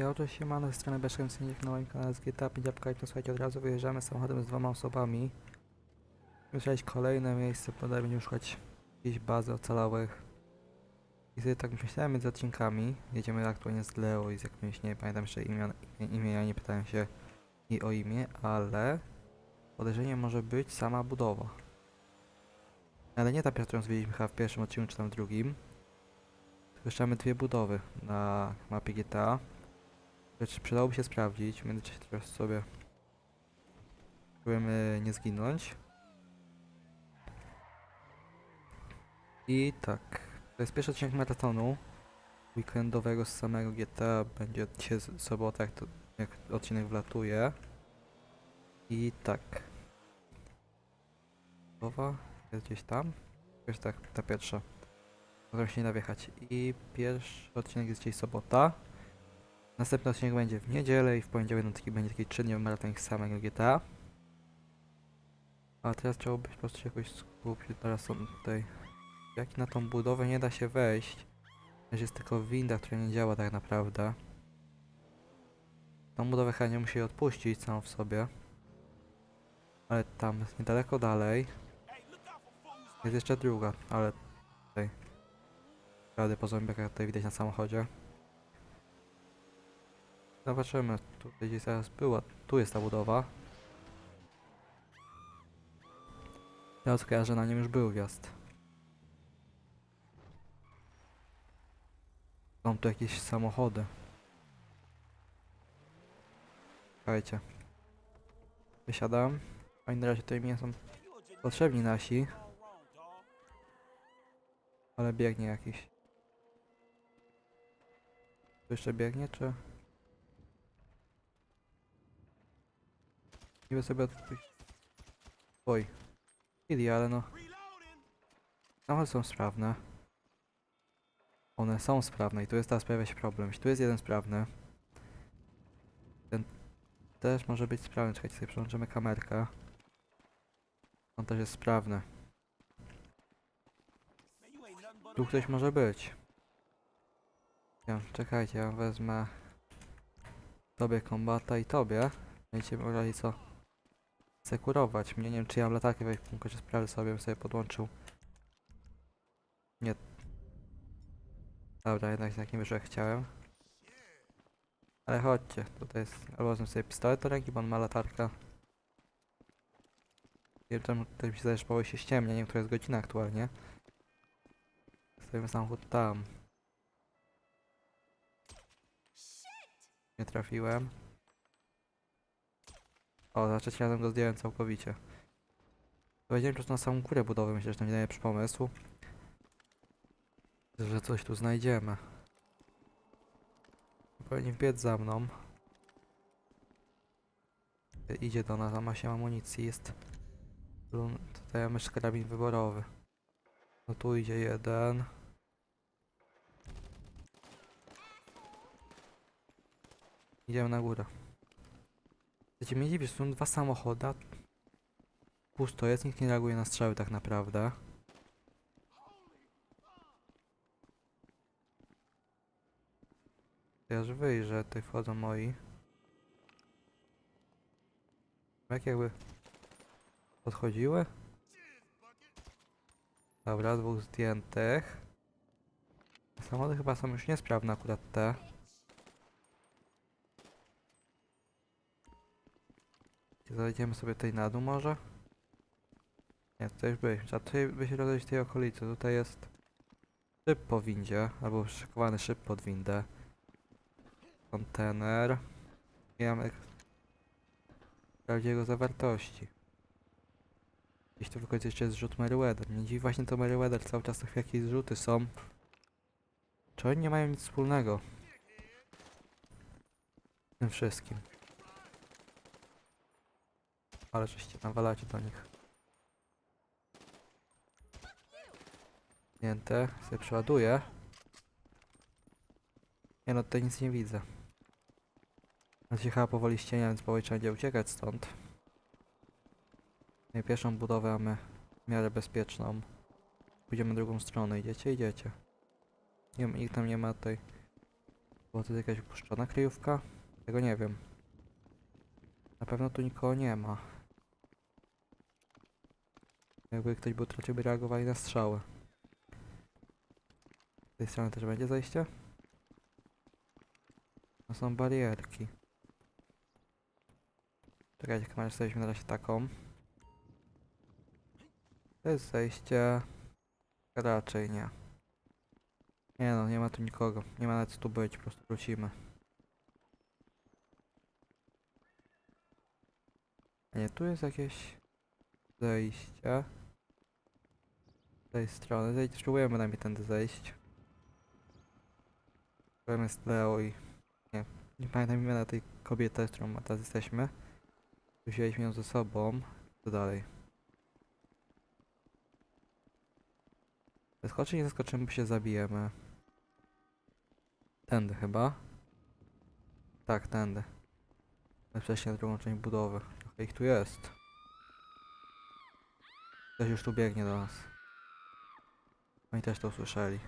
Ja oczywiście siemano ze strony Beszemsynik na moim kanale z GTA 5 Upgrade, to słuchajcie, od razu wyjeżdżamy samochodem z dwoma osobami. Myśleć kolejne miejsce, podaj będziemy szukać jakiejś bazy ocalałych. I sobie tak myślałem między odcinkami, jedziemy aktualnie z Leo i z jakimś, nie pamiętam jeszcze imion, imię, ja nie pytałem się i o imię, ale podejrzenie może być sama budowa. Ale nie ta pierwsza, którą zwiedziliśmy chyba w pierwszym odcinku, czy tam drugim. Mamy dwie budowy na mapie GTA. Lecz przydałoby się sprawdzić. W międzyczasie teraz sobie spróbujemy nie zginąć. I tak. To jest pierwszy odcinek maratonu weekendowego z samego GTA. Będzie dzisiaj sobota, jak, to, jak odcinek wlatuje. I tak. Budowa jest gdzieś tam. Jest tak, ta pierwsza. Możemy się nie nawjechać. I pierwszy odcinek jest dzisiaj sobota. Następny odcinek będzie w niedzielę i w poniedziałek no, taki, będzie taki trzydniowy maratonik z samego GTA. A teraz trzeba by po prostu się jakoś skupić. Teraz są tutaj... Jak na tą budowę nie da się wejść. Jest tylko winda, która nie działa tak naprawdę. Tą budowę chyba nie musi odpuścić całą w sobie. Ale tam jest niedaleko dalej. Jest jeszcze druga, ale tutaj. Rady po zombiakach tutaj widać na samochodzie. Zobaczymy, tutaj gdzieś zaraz była. Tu jest ta budowa. Ja odkojarzę, że na nim już był wjazd. Są tu jakieś samochody. Słuchajcie. Wysiadam. Oni na razie tutaj mi nie są potrzebni nasi. Ale biegnie jakiś. Tu jeszcze biegnie, czy? Niby sobie odpuść. Oj. Chwili, ale no. No, one są sprawne. One są sprawne i tu jest teraz pojawia się problem. Tu jest jeden sprawny. Ten też może być sprawny. Czekajcie, sobie przełączymy kamerkę. On też jest sprawny. Tu ktoś może być. Ja, czekajcie, ja wezmę tobie kombata i tobie. Będziecie mogli co sekurować. Mnie nie wiem, czy ja mam latarkę weź punkt, czy sprawy sobie bym sobie podłączył. Nie. Dobra, jednak tak nie wyszło chciałem. Ale chodźcie, tutaj jest. Albo wezmę sobie pistolet do ręki, bo on ma latarkę. Nie wiem, też mi się zdaje, że się ściemnia, nie wiem, która jest godzina aktualnie. Stoimy samochód tam. Nie trafiłem. O, za trzecim razem go zdjąłem całkowicie. Powiedziałem po prostu na samą górę budowy, myślę, że to nie najlepszy pomysł. Że coś tu znajdziemy. Powinien biec za mną. Idzie do nas, a ma się amunicji, jest... Tutaj jeszcze karabin wyborowy. No tu idzie jeden. Idziemy na górę. Mnie dziwić, że są dwa samochody. Pusto jest, nikt nie reaguje na strzały tak naprawdę. Ja już wyjrzę, tutaj wchodzą moi. Jak jakby podchodziły? Dobra, dwóch zdjętych. Samochody chyba są już niesprawne akurat te. Zajdziemy sobie tutaj na dół może? Nie, tutaj już byliśmy. Trzeba tutaj by się rozejść tej okolicy. Tutaj jest szyb po windzie, albo szykowany szyb pod windę. Kontener. Nie mamy prawdziwego zawartości. Gdzieś tu w końcu jeszcze jest zrzut Meriwether. Mnie dziwi właśnie to Meriwether, cały czas to jakieś zrzuty są. Czy oni nie mają nic wspólnego? Z tym wszystkim. Ale żeście nawalacie do nich. Niente, sobie przeładuję. Nie no, tutaj nic nie widzę. No się chyba powoli ścienia, więc powoli trzeba będzie uciekać stąd. No pierwszą budowę mamy w miarę bezpieczną. Pójdziemy drugą stronę, idziecie, idziecie. Nie, ma- nikt tam nie ma tutaj Była to jakaś upuszczona kryjówka? Tego nie wiem. Na pewno tu nikogo nie ma. Jakby ktoś był, to raczej by reagowali na strzały. Z tej strony też będzie zejście? To są barierki. Czekajcie, kamerę stawiliśmy na razie taką. To jest zejście. Raczej nie. Nie no, nie ma tu nikogo. Nie ma nawet tu być, po prostu wrócimy. Nie, tu jest jakieś zejście. Tej strony. Zejdź, spróbujemy najmniej tędy zejść. Problem jest Leo i... Nie, nie pamiętam imienia tej kobiety, którą teraz jesteśmy. Wzięliśmy ją ze sobą. Co dalej? Zaskoczy nie zaskoczymy, bo się zabijemy. Tędy chyba. Tak, tędy. Ale wcześniej na drugą część budowy. Trochę ich tu jest. Ktoś już tu biegnie do nas. Oni też to usłyszeli.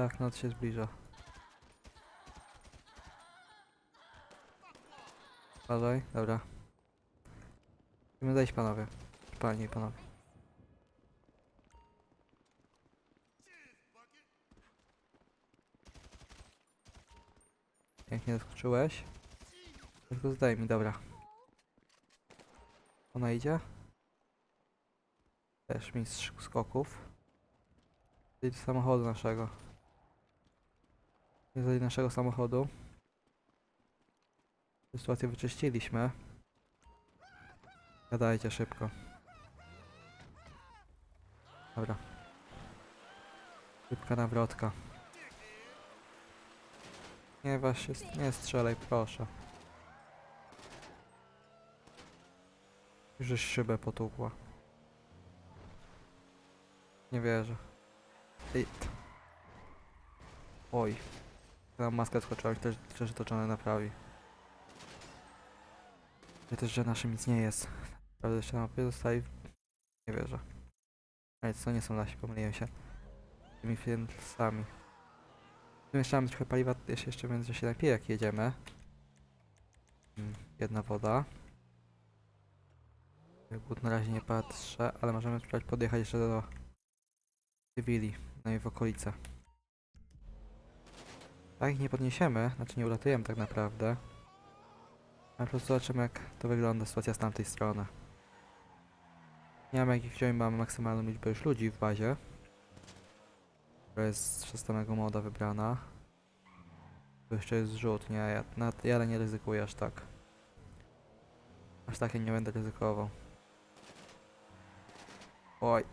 Tak, noc się zbliża. Uważaj, dobra. Musimy zejść panowie. Panie i panowie. Pięknie zaskoczyłeś. Tylko zdaj mi, dobra. Ona idzie? Też mistrz skoków. Idź samochodu naszego. Jeżeli naszego samochodu. Sytuację wyczyściliśmy. Gadajcie szybko. Dobra. Szybka nawrotka. Nie właśnie, nie strzelaj, proszę. Już szybę potłukła. Nie wierzę. Ej. Oj. Tam maskę skoczyła, też, też to czone naprawi. Ja też, że naszym nic nie jest. Prawda, jeszcze na mapie zostali... Nie wierzę. Ale co nie są nasi, pomyliłem się. Tymi filmsami. Mieszamy trochę paliwa jeszcze, jeszcze więc że się napiję jak jedziemy. Mm, Jedna woda. Głód na razie nie patrzę, ale możemy spróbować podjechać jeszcze do cywili, no i w okolice. Tak ich nie podniesiemy, znaczy nie uratujemy tak naprawdę. Ale po prostu zobaczymy jak to wygląda sytuacja z tamtej strony. Nie wiem jak ich wziąć, mamy maksymalną liczbę już ludzi w bazie. Która jest przez samego moda wybrana. Tu jeszcze jest zrzut, nie? Ja, na, ja nie ryzykuję aż tak. Aż tak ja nie będę ryzykował. Oj.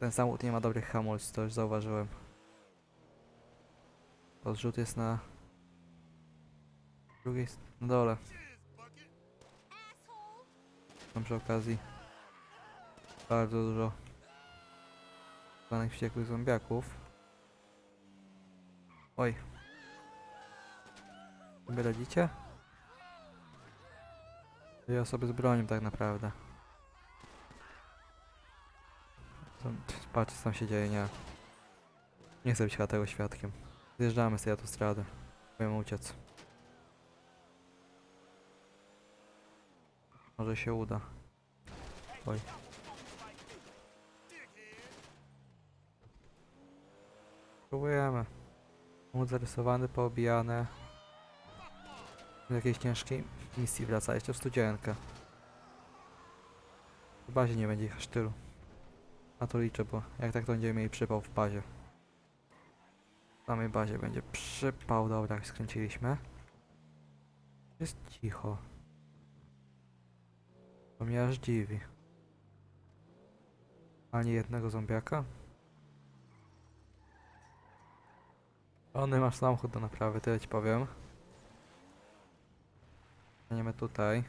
Ten samochód nie ma dobrych hamulców, to już zauważyłem. Odrzut jest na drugiej na dole. Mam przy okazji bardzo dużo zwanych wściekłych zombiaków. Oj. Sobie radzicie? Dwie osoby z bronią tak naprawdę. Patrz co tam się dzieje, nie. Nie chcę być chyba tego świadkiem. Zjeżdżamy z tej autostrady. Chcemy uciec. Może się uda. Oj. Próbujemy. Łód zarysowany, poobijane. Z jakiejś ciężkiej misji wraca. Jeszcze w studzienkę. W bazie nie będzie ich aż tylu. Na to liczę, bo jak tak to będziemy mieli przypał w bazie. W samej bazie będzie przypał. Dobra, jak skręciliśmy. Jest cicho. To mnie aż dziwi. Ani jednego zombiaka? Ony masz samochód do naprawy, tyle ci powiem. Staniemy tutaj.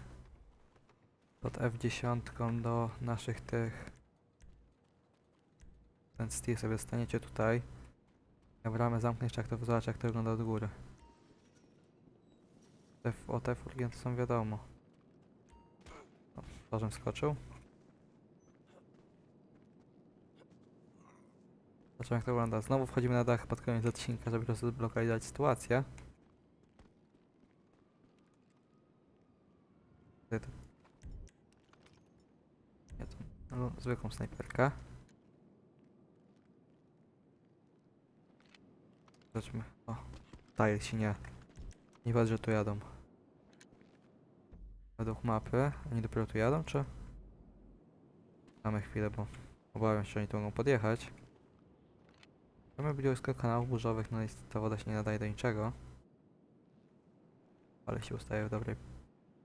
Pod F10 do naszych tych... Ten steel sobie staniecie tutaj. Ja bramę zamknę jeszcze jak to zobacz jak to wygląda od góry. Te, o te furgienty są wiadomo. O, skoczył. Zobaczymy jak to wygląda. Znowu wchodzimy na dach pod koniec odcinka, żeby rozblokalizować sytuację. Nie, to no, zwykłą snajperkę. Zobaczmy. O, daje się nie. Nie patrz, że tu jadą. Według mapy. Oni dopiero tu jadą, czy? Damy chwilę, bo obawiam się, że oni tu mogą podjechać. Mamy blisko kanałów burzowych, no i ta woda się nie nadaje do niczego. Ale się ustaje w dobrej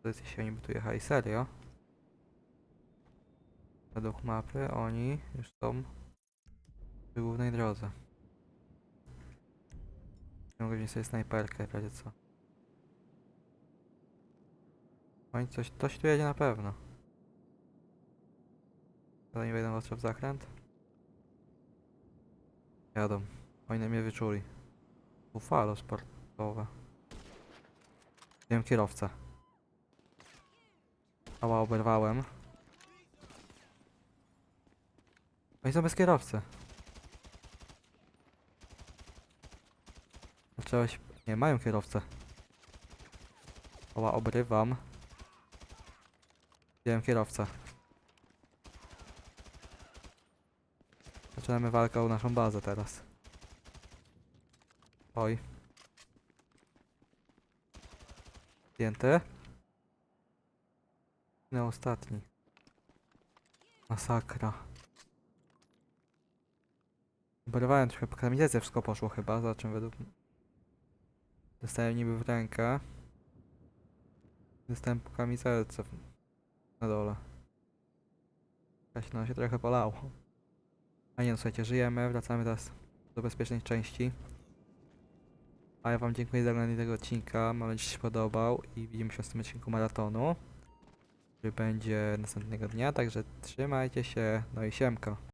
pozycji, jeśli oni by tu jechali serio. Według mapy oni już są przy głównej drodze. Mogę wziąć sobie snajperkę, w razie co. Oni coś, coś tu jedzie na pewno. Ale nie wejdą w zakręt. Jadą. Oni mnie wyczuli. Bufalo sportowe. Wiem kierowcę. Ała, oberwałem. Oni są bez kierowcy. Zacząłeś... Nie, mają kierowcę. Ała, obrywam. Wiem kierowcę. Zaczynamy walkę o naszą bazę teraz. Oj. Zdjęty. No ostatni. Masakra. Oberwałem trochę po kamizelce, wszystko poszło chyba, za czym według mnie. Dostałem niby w rękę. Dostałem po kamizelce na dole. Jakaś no się trochę polało. A nie no, słuchajcie, żyjemy, wracamy teraz do bezpiecznej części. A ja wam dziękuję za oglądanie tego odcinka, mam nadzieję, że się podobał i widzimy się w tym odcinku maratonu, który będzie następnego dnia, także trzymajcie się, no i siemka.